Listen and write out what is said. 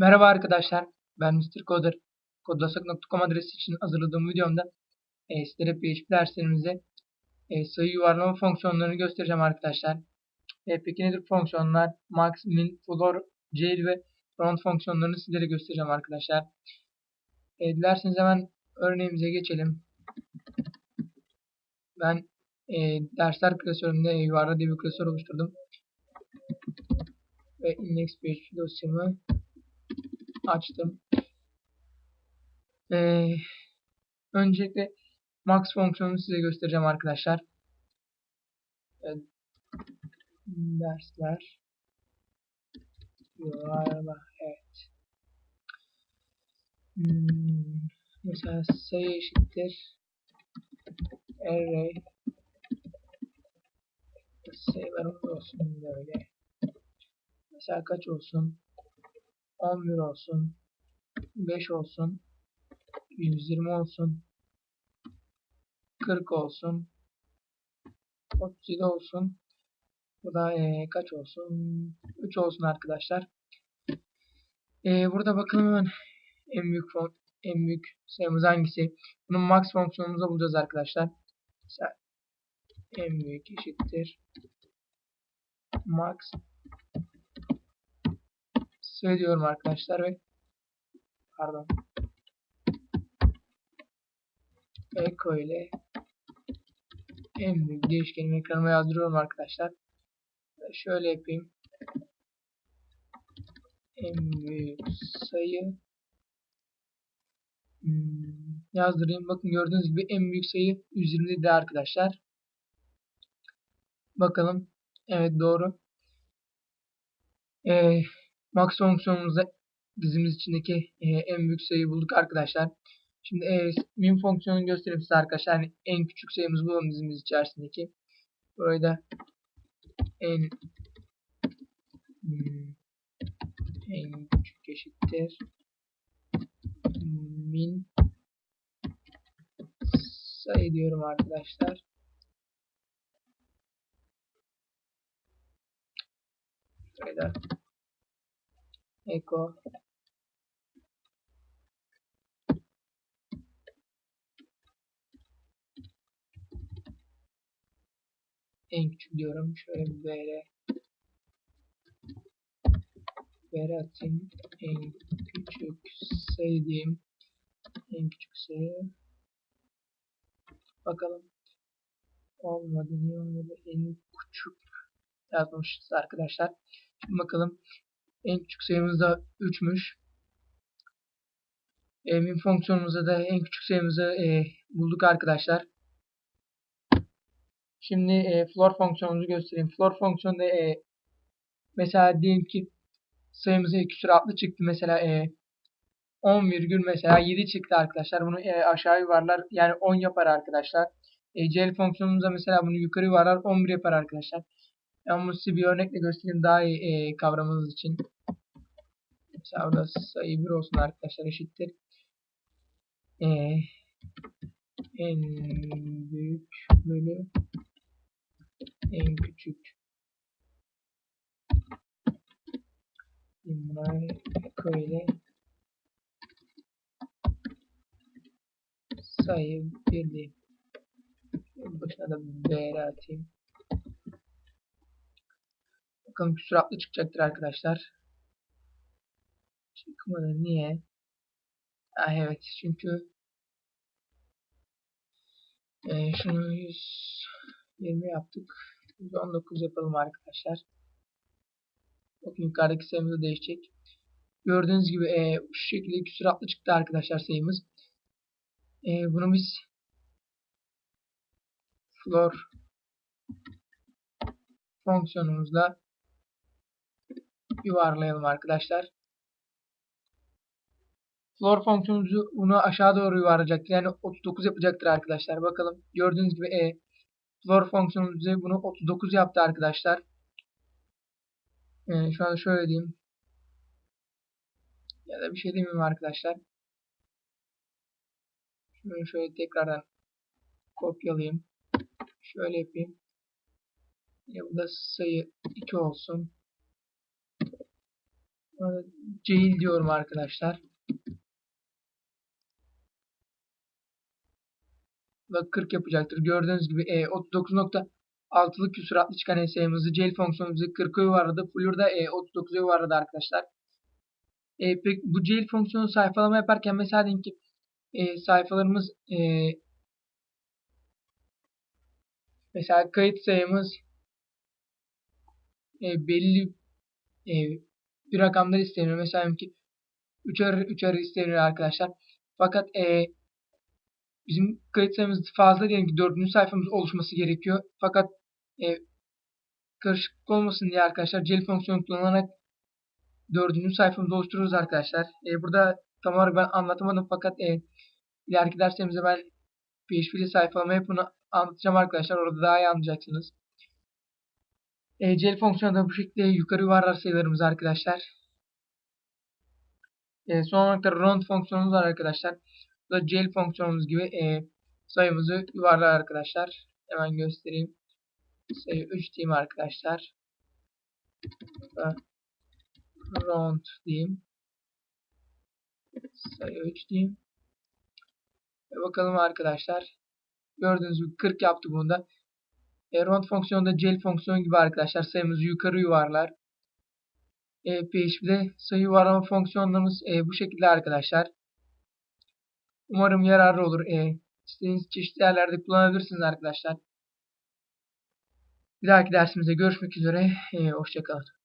Merhaba arkadaşlar, ben Mr. Coder. Kodlasak.com adresi için hazırladığım videomda e, sizlere PHP derslerimizde e, sayı yuvarlama fonksiyonlarını göstereceğim arkadaşlar. E, peki nedir fonksiyonlar? Max, min, floor, jail ve round fonksiyonlarını sizlere göstereceğim arkadaşlar. E, dilerseniz hemen örneğimize geçelim. Ben e, dersler klasörümde e, yuvarla diye bir klasör oluşturdum. Ve index.php dosyamı açtım. Ee, öncelikle max fonksiyonunu size göstereceğim arkadaşlar. Evet. Dersler. Evet. Hmm, mesela sayı eşittir. Array. Sayılarımız olsun böyle. Mesela kaç olsun? 11 olsun. 5 olsun. 120 olsun. 40 olsun. 37 olsun. Bu da e, kaç olsun? 3 olsun arkadaşlar. E, burada bakalım hemen en büyük fon, en büyük sayımız hangisi? Bunun max fonksiyonumuzu bulacağız arkadaşlar. Mesela en büyük eşittir max söylüyorum arkadaşlar ve pardon Eko ile en büyük değişkenimi ekranıma yazdırıyorum arkadaşlar. Şöyle yapayım. En büyük sayı hmm, yazdırayım. Bakın gördüğünüz gibi en büyük sayı 120 de arkadaşlar. Bakalım. Evet doğru. Ee, max fonksiyonumuzda dizimiz içindeki e, en büyük sayıyı bulduk arkadaşlar. Şimdi e, min fonksiyonunu göstereyim size arkadaşlar. Yani en küçük sayımız bu dizimiz içerisindeki. Burayı da en hmm, en küçük eşittir min sayı diyorum arkadaşlar. Burayı echo en küçük diyorum. Şöyle bir vr vr atayım. En küçük sayı. En küçük sayı. Bakalım. Olmadı. Niye olmadı? En küçük yazmışız arkadaşlar. Şimdi bakalım. En küçük sayımız da 3'müş. E, min fonksiyonumuzda da en küçük sayımızı e, bulduk arkadaşlar. Şimdi e, floor fonksiyonumuzu göstereyim. Floor fonksiyonunda e, mesela diyelim ki sayımıza küsur adlı çıktı. Mesela e, 10 virgül mesela 7 çıktı arkadaşlar. Bunu e, aşağı yuvarlar yani 10 yapar arkadaşlar. E, CL fonksiyonumuzda mesela bunu yukarı yuvarlar 11 yapar arkadaşlar. Ben bunu size bir örnekle göstereyim daha iyi e, kavramanız için. Mesela burada sayı 1 olsun arkadaşlar eşittir. E, en büyük bölü en küçük buna böyle sayı birliği başına da BR atayım bakalım küsuratlı çıkacaktır arkadaşlar çıkmadı niye ah, evet çünkü e, şunu 120 yaptık 119 yapalım arkadaşlar. Bakın yukarıdaki sayımız da değişecek. Gördüğünüz gibi e, şu şekilde küsuratlı çıktı arkadaşlar sayımız. E, bunu biz floor fonksiyonumuzla yuvarlayalım arkadaşlar. Floor fonksiyonumuzu bunu aşağı doğru yuvarlayacaktır. Yani 39 yapacaktır arkadaşlar. Bakalım. Gördüğünüz gibi e, floor fonksiyonu bize bunu 39 yaptı arkadaşlar. Ee, şu an şöyle diyeyim. Ya da bir şey demeyeyim arkadaşlar. Şunu şöyle tekrardan kopyalayayım. Şöyle yapayım. Yine burada sayı 2 olsun. Cehil diyorum arkadaşlar. Ve 40 yapacaktır. Gördüğünüz gibi e, 39.6'lık küsuratlı çıkan sayımızı Cehil fonksiyonumuzu 40'a yuvarladı. Fleur da e, 39'a yuvarladı arkadaşlar. E, peki bu Cehil fonksiyonu sayfalama yaparken mesela diyelim ki e, sayfalarımız e, mesela kayıt sayımız e, belli e, bir rakamlar isteniyor. Mesela ki 3 arı 3 arı isteniyor arkadaşlar. Fakat e, bizim kayıt fazla diyelim ki 4. sayfamız oluşması gerekiyor. Fakat e, karışıklık olmasın diye arkadaşlar cel fonksiyonu kullanarak 4. sayfamızı oluştururuz arkadaşlar. E, burada tam olarak ben anlatamadım fakat e, ileriki derslerimizde ben PHP'li sayfalama yapımını anlatacağım arkadaşlar. Orada daha iyi anlayacaksınız. E, cel fonksiyonu da bu şekilde yukarı yuvarlar sayılarımız arkadaşlar. E, son olarak da round fonksiyonumuz var arkadaşlar. Bu da cel fonksiyonumuz gibi e, sayımızı yuvarlar arkadaşlar. Hemen göstereyim. Sayı 3 diyeyim arkadaşlar. Round diyeyim. Sayı 3 diyeyim. Ve bakalım arkadaşlar. Gördüğünüz gibi 40 yaptı bunda. E, round fonksiyonu da cel fonksiyonu gibi arkadaşlar. Sayımızı yukarı yuvarlar. E, PHP'de sayı yuvarlama fonksiyonlarımız e, bu şekilde arkadaşlar. Umarım yararlı olur. E, istediğiniz çeşitli yerlerde kullanabilirsiniz arkadaşlar. Bir dahaki dersimizde görüşmek üzere. E, Hoşçakalın.